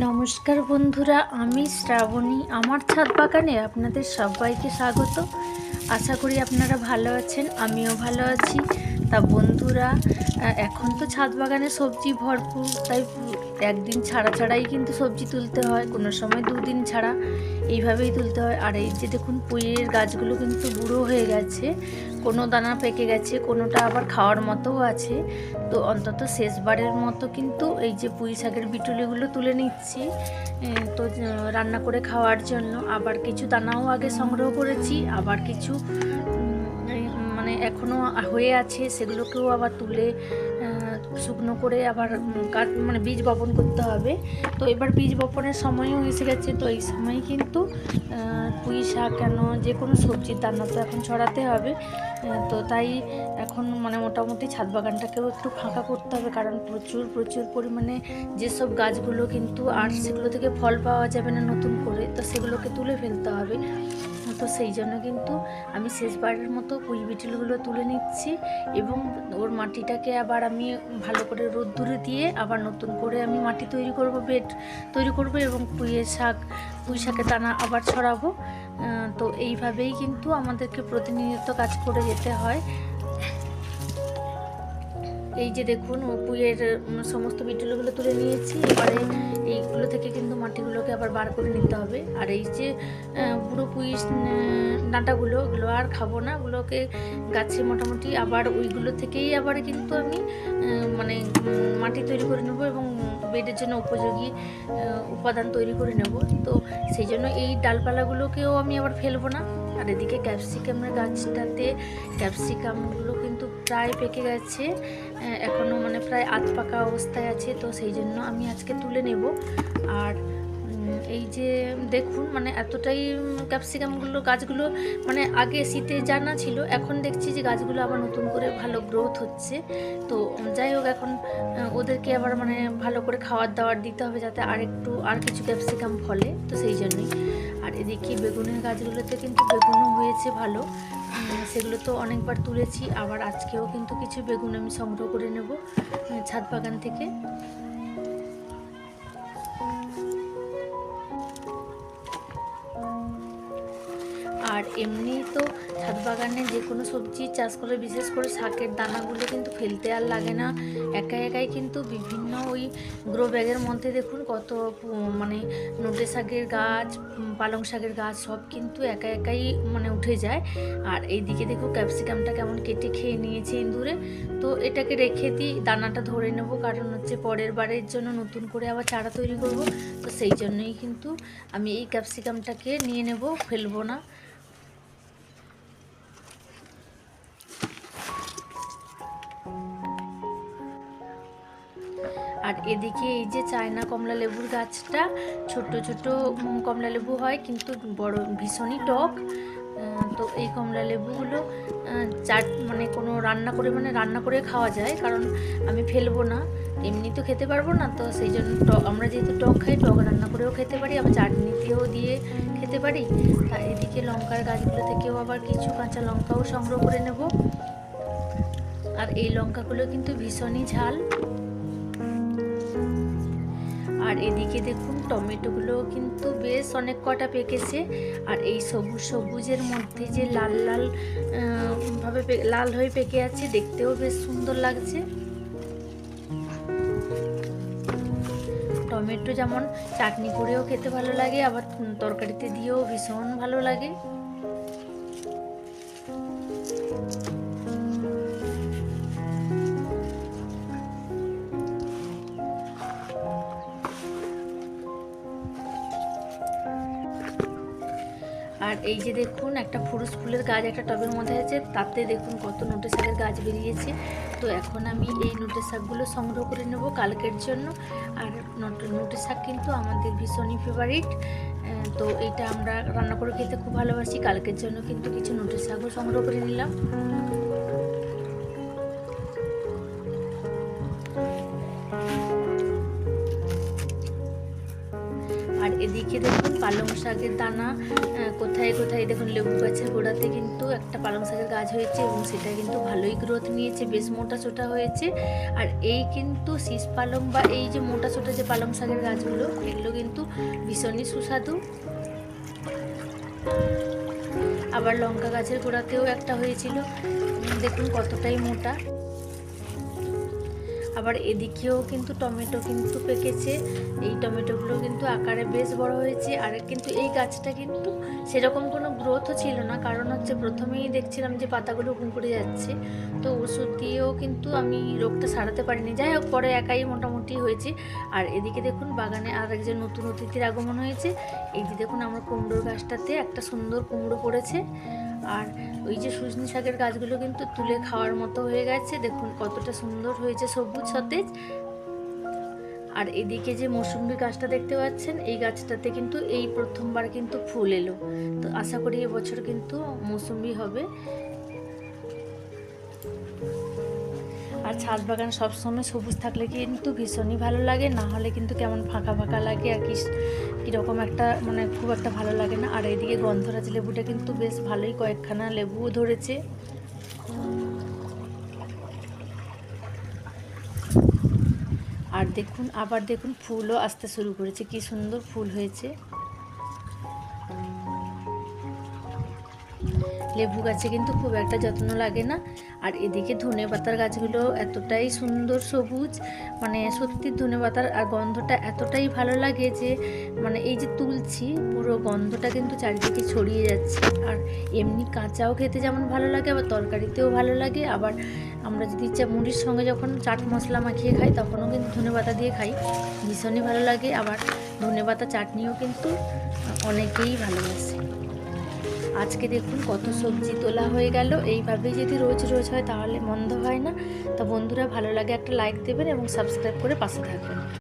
নমস্কার বন্ধুরা, আমি শ্রাবণী। আমার ছাদ বাগানে আপনাদের সবাইকে স্বাগত। আশা করি আপনারা ভালো আছেন, আমিও ভালো আছি। তা বন্ধুরা এখন তো ছাদ বাগানে সবজি ভরপুর, তাই একদিন ছাড়া ছাড়াই কিন্তু সবজি তুলতে হয়, কোনো সময় দুদিন ছাড়া। এইভাবেই তুলতে হয়। আর এই যে দেখুন, পুঁইয়ের গাছগুলো কিন্তু বুড়ো হয়ে গেছে। কোনো দানা পেকে গেছে, কোনোটা আবার খাওয়ার মতোও আছে। তো অন্তত শেষবারের মতো কিন্তু এই যে পুঁই শাকের বিটুলিগুলো তুলে নিচ্ছি। তো রান্না করে খাওয়ার জন্য। আবার কিছু দানাও আগে সংগ্রহ করেছি, আবার কিছু এখনও হয়ে আছে, সেগুলোকেও আবার তুলে শুকনো করে আবার কাট মানে বীজ বপন করতে হবে। তো এবার বীজ বপনের সময়ও এসে গেছে, তো এই সময় কিন্তু পুঁই শাক কেন, যে কোনো সবজির দানা তো এখন ছড়াতে হবে। তো তাই এখন মানে মোটামুটি ছাদ বাগানটাকেও একটু ফাঁকা করতে হবে, কারণ প্রচুর প্রচুর পরিমাণে যেসব গাছগুলো কিন্তু আর সেগুলো থেকে ফল পাওয়া যাবে না নতুন করে, তো সেগুলোকে তুলে ফেলতে হবে। তো সেই জন্য কিন্তু আমি শেষবারের মতো পুঁই বিটিলগুলো তুলে নিচ্ছি এবং ওর মাটিটাকে আবার আমি ভালো করে রোদ্দুরে দিয়ে আবার নতুন করে আমি মাটি তৈরি করব, বেড তৈরি করব এবং পুঁইয়ের শাক পুঁই শাকের দানা আবার ছড়াবো। তো এইভাবেই কিন্তু আমাদেরকে প্রতিনিয়ত কাজ করে যেতে হয়। এই যে দেখুন ও পুঁইয়ের সমস্ত বিটুলগুলো তুলে নিয়েছি। এবারে এইগুলো থেকে কিন্তু মাটিগুলোকে আবার বার করে নিতে হবে। আর এই যে বুড়ো পুঁই ডাঁটাগুলো ওগুলো আর খাব না। ওগুলোকে গাছে মোটামুটি আবার ওইগুলো থেকেই আবার কিন্তু আমি মানে মাটি তৈরি করে নেব এবং বেডের জন্য উপযোগী উপাদান তৈরি করে নেব। তো সেই জন্য এই ডালপালাগুলোকেও আমি আবার ফেলব না। আর এদিকে ক্যাপসিকামের গাছটাতে, ক্যাপসিকামগুলো কিন্তু প্রায় পেকে গেছে আহ, এখনও মানে প্রায় আধ পাকা অবস্থায় আছে তো সেই জন্য আমি আজকে তুলে নেব। আর এই যে দেখুন মানে এতটাই ক্যাপসিকামগুলো গাছগুলো মানে আগে শীতে জানা ছিল এখন দেখছি যে গাছগুলো আবার নতুন করে ভালো গ্রোথ হচ্ছে। তো যাই হোক এখন ওদেরকে আবার মানে ভালো করে খাবার দাবার দিতে হবে যাতে আর একটু আর কিছু ক্যাপসিকাম ফলে তো সেই জন্যই। আর এদিকে বেগুনের গাছগুলোতে কিন্তু বেগুনও হয়েছে ভালো। সেগুলো তো অনেকবার তুলেছি, আবার আজকেও কিন্তু কিছু বেগুন আমি সংগ্রহ করে নেব ছাদ বাগান থেকে। আর এমনি তো ছাদ বাগানে যে কোনো সবজি চাষ করে, বিশেষ করে শাকের দানাগুলো কিন্তু ফেলতে আর লাগে না। একা একাই কিন্তু বিভিন্ন ওই গ্রো ব্যাগের মধ্যে দেখুন কত মানে নোটে শাকের গাছ, পালং শাকের গাছ সব কিন্তু একা একাই মানে উঠে যায়। আর এইদিকে দেখো ক্যাপসিকামটা কেমন কেটে খেয়ে নিয়েছে ইঁদুরে। তো এটাকে রেখে দিই, দানাটা ধরে নেব, কারণ হচ্ছে পরের বারের জন্য নতুন করে আবার চারা তৈরি করব। তো সেই জন্যই কিন্তু আমি এই ক্যাপসিকামটাকে নিয়ে নেব, ফেলব না। আর এদিকে এই যে চায়না কমলা লেবুর গাছটা ছোট ছোট কমলা লেবু হয়, কিন্তু বড় ভীষণই টক। তো এই কমলা লেবুগুলো চাট মানে কোনো রান্না করে মানে রান্না করে খাওয়া যায়, কারণ আমি ফেলব না, এমনি তো খেতে পারব না, তো সেই জন্য টক, আমরা যেহেতু টক খাই, টক রান্না করেও খেতে পারি, আবার চাটনিতেও দিয়ে খেতে পারি। তা এদিকে লঙ্কার গাছগুলো থেকেও আবার কিছু কাঁচা লঙ্কাও সংগ্রহ করে নেব। আর এই লঙ্কাগুলো কিন্তু ভীষণই ঝাল। আর এদিকে দেখুন টমেটোগুলো কিন্তু বেশ অনেক কটা পেকেছে। আর এই সবুজ সবুজের মধ্যে যে লাল লাল ভাবে লাল হয়ে পেকে আছে, দেখতেও বেশ সুন্দর লাগছে। টমেটো যেমন চাটনি করেও খেতে ভালো লাগে, আবার তরকারিতে দিয়েও ভীষণ ভালো লাগে। আর এই যে দেখুন, একটা ফুরুস ফুলের গাছ, একটা টবের মধ্যে আছে। তাতে দেখুন কত নোটে শাকের গাছ বেরিয়েছে। তো এখন আমি এই নোটে শাকগুলো সংগ্রহ করে নেব কালকের জন্য। আর নোটে শাক কিন্তু আমাদের ভীষণই ফেভারিট তো এইটা আমরা রান্না করে খেতে খুব ভালোবাসি। কালকের জন্য কিন্তু কিছু নোটে শাকও সংগ্রহ করে নিলাম। পালং শাকের দানা কোথায় কোথায়, দেখুন লেবু গাছের গোড়াতে কিন্তু একটা পালং শাকের গাছ হয়েছে এবং সেটা কিন্তু ভালোই গ্রোথ নিয়েছে, বেশ মোটা ছোটা হয়েছে। আর এই কিন্তু শীষ পালং বা এই যে মোটা ছোটা যে পালং শাকের গাছগুলো, এগুলো কিন্তু ভীষণই সুস্বাদু। আবার লঙ্কা গাছের গোড়াতেও একটা হয়েছিল। দেখুন কতটাই মোটা। আবার এদিকেও কিন্তু টমেটো কিন্তু পেকেছে। এই টমেটোগুলো কিন্তু আকারে বেশ বড় হয়েছে। আর কিন্তু এই গাছটা কিন্তু সেরকম কোনো গ্রোথও ছিল না। কারণ হচ্ছে প্রথমেই দেখছিলাম যে পাতাগুলো কুঁকড়ে যাচ্ছে। তো ওষুধ দিয়েও কিন্তু আমি রোগটা সারাতে পারিনি। যাই হোক, পরে একাই মোটামুটি হয়েছে। আর এদিকে দেখুন, বাগানে আর একজন নতুন অতিথির আগমন হয়েছে। এই যে দেখুন, আমার কুমড়োর গাছটাতে একটা সুন্দর কুমড়ো পড়েছে। আর ওই যে সুজনি শাকের গাছগুলো কিন্তু তুলে খাওয়ার মতো হয়ে গেছে। দেখুন কতটা সুন্দর হয়েছে সবুজ সতেজ। আর এদিকে যে মৌসুমি গাছটা দেখতে পাচ্ছেন, এই গাছটাতে কিন্তু এই প্রথমবার কিন্তু ফুল এলো। তো আশা করি এবছর কিন্তু মৌসুমি হবে। আর ছাদ বাগান সবসময় সবুজ থাকলে কিন্তু ভীষণই ভালো লাগে, না হলে কিন্তু কেমন ফাঁকা ফাঁকা লাগে আর কি, কীরকম একটা মানে খুব একটা ভালো লাগে না। আর এইদিকে গন্ধরাজ লেবুটা কিন্তু বেশ ভালোই কয়েকখানা লেবুও ধরেছে। আর দেখুন, আবার দেখুন ফুলও আসতে শুরু করেছে, কি সুন্দর ফুল হয়েছে। লেবু গাছে কিন্তু খুব একটা যত্ন লাগে না। আর এদিকে ধনে পাতার গাছগুলো এতটাই সুন্দর সবুজ মানে সত্যি ধনে পাতার আর গন্ধটা এতটাই ভালো লাগে যে মানে এই যে তুলছি, পুরো গন্ধটা কিন্তু চারিদিকে ছড়িয়ে যাচ্ছে। আর এমনি কাঁচাও খেতে যেমন ভালো লাগে, আবার তরকারিতেও ভালো লাগে। আবার আমরা যদি ইচ্ছা মুড়ির সঙ্গে যখন চাট মশলা মাখিয়ে খাই, তখনও কিন্তু ধনে পাতা দিয়ে খাই। ভীষণই ভালো লাগে। আবার ধনে পাতা চাটনিও কিন্তু অনেকেই ভালোবাসে। আজকে দেখুন কত সবজি তোলা হয়ে গেল। এইভাবেই যদি রোজ রোজ হয় তাহলে মন্দ হয় না। তো বন্ধুরা ভালো লাগে একটা লাইক দেবেন এবং সাবস্ক্রাইব করে পাশে থাকবেন।